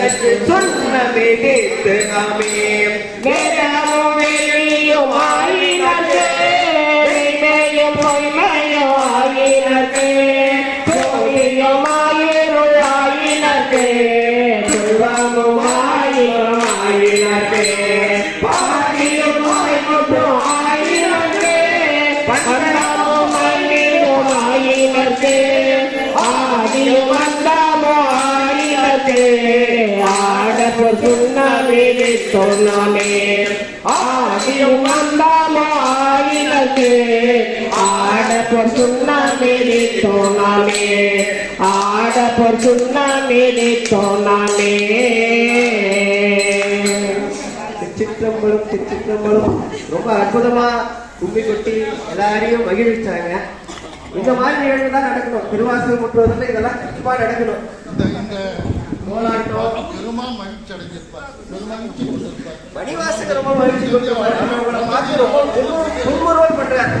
எனக்கு சொன்ன விதித்து நாமே வேதமும் வெளியும் சொன்னாமே ஆதியும் அந்தமும் ஆயினது ஆடப்போர் சுண்ணாமே சொன்னாமே ஆடப்போர் சுண்ணாமே சொன்னாமே சிற்றம்பலம் சிற்றம்பலம் ரொம்ப அற்புதமா கும்மி கொட்டி எல்லாரையும் மகிழ்விச்சாங்க. இந்த மாதிரி நிகழ்வு தான் நடக்கணும். திருவாசல் முற்றுவதில் இதெல்லாம் கண்டிப்பா நடக்கணும். இந்த இந்த கோலாட்டம் பெருமான் மகிழ்ச்சி அடைஞ்சிருப்பார் கொண்டிருப்பார் மணிவாசகர் ரொம்ப மகிழ்ச்சி பார்த்து ரொம்ப பண்றாரு.